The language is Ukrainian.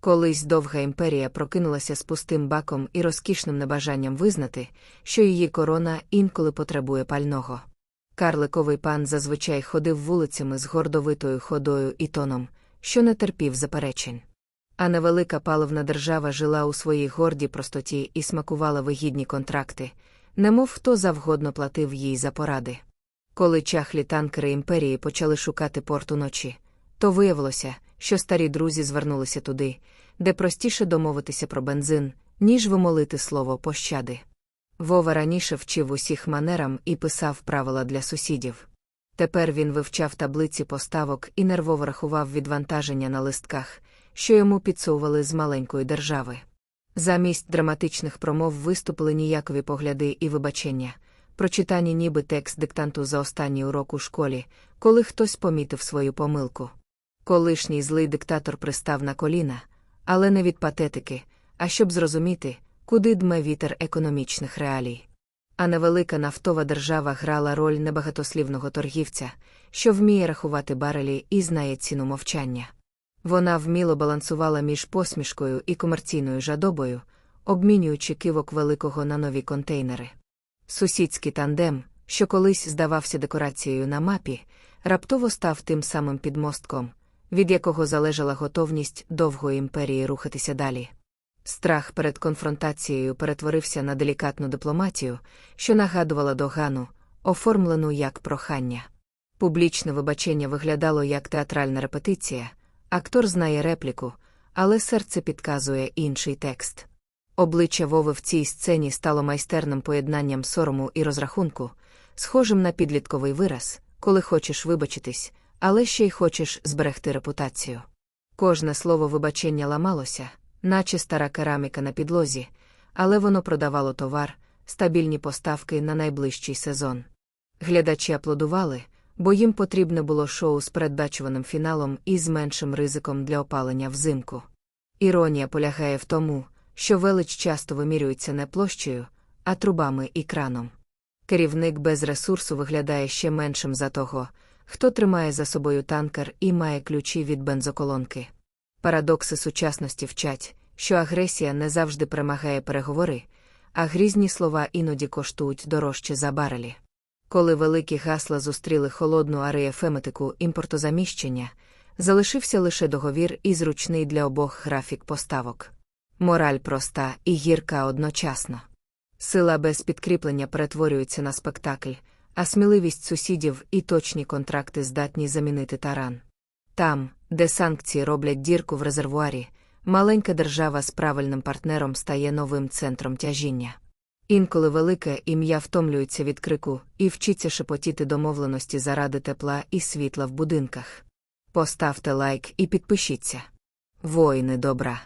Колись довга імперія прокинулася з пустим баком і розкішним небажанням визнати, що її корона інколи потребує пального. Карликовий пан зазвичай ходив вулицями з гордовитою ходою і тоном, що не терпів заперечень. А невелика паливна держава жила у своїй гордій простоті і смакувала вигідні контракти, немов хто завгодно платив їй за поради. Коли чахлі танкери імперії почали шукати порт уночі, то виявилося, що старі друзі звернулися туди, де простіше домовитися про бензин, ніж вимолити слово пощади. Вова раніше вчив усіх манерам і писав правила для сусідів. Тепер він вивчав таблиці поставок і нервово рахував відвантаження на листках, що йому підсовували з маленької держави. Замість драматичних промов виступили ніякові погляди і вибачення, прочитані ніби текст диктанту за останній урок у школі, коли хтось помітив свою помилку. Колишній злий диктатор пристав на коліна, але не від патетики, а щоб зрозуміти, куди дме вітер економічних реалій. А невелика нафтова держава грала роль небагатослівного торгівця, що вміє рахувати барелі і знає ціну мовчання. Вона вміло балансувала між посмішкою і комерційною жадобою, обмінюючи кивок великого на нові контейнери. Сусідський тандем, що колись здавався декорацією на мапі, раптово став тим самим підмостком, від якого залежала готовність довгої імперії рухатися далі. Страх перед конфронтацією перетворився на делікатну дипломатію, що нагадувала догану, оформлену як прохання. Публічне вибачення виглядало як театральна репетиція, актор знає репліку, але серце підказує інший текст. Обличчя Вови в цій сцені стало майстерним поєднанням сорому і розрахунку, схожим на підлітковий вираз, коли хочеш вибачитись, але ще й хочеш зберегти репутацію. Кожне слово вибачення ламалося, наче стара кераміка на підлозі, але воно продавало товар, стабільні поставки на найближчий сезон. Глядачі аплодували, бо їм потрібне було шоу з передбачуваним фіналом і з меншим ризиком для опалення взимку. Іронія полягає в тому, що велич часто вимірюється не площею, а трубами і краном. Керівник без ресурсу виглядає ще меншим за того, хто тримає за собою танкер і має ключі від бензоколонки. Парадокси сучасності вчать, що агресія не завжди перемагає переговори, а грізні слова іноді коштують дорожче за барелі. Коли великі гасла зустріли холодну ареєфеметику імпортозаміщення, залишився лише договір і зручний для обох графік поставок. Мораль проста і гірка одночасно. Сила без підкріплення перетворюється на спектакль, а сміливість сусідів і точні контракти здатні замінити таран. Там, де санкції роблять дірку в резервуарі, маленька держава з правильним партнером стає новим центром тяжіння. Інколи велике ім'я втомлюється від крику і вчиться шепотіти домовленості заради тепла і світла в будинках. Поставте лайк і підпишіться. Воїни добра.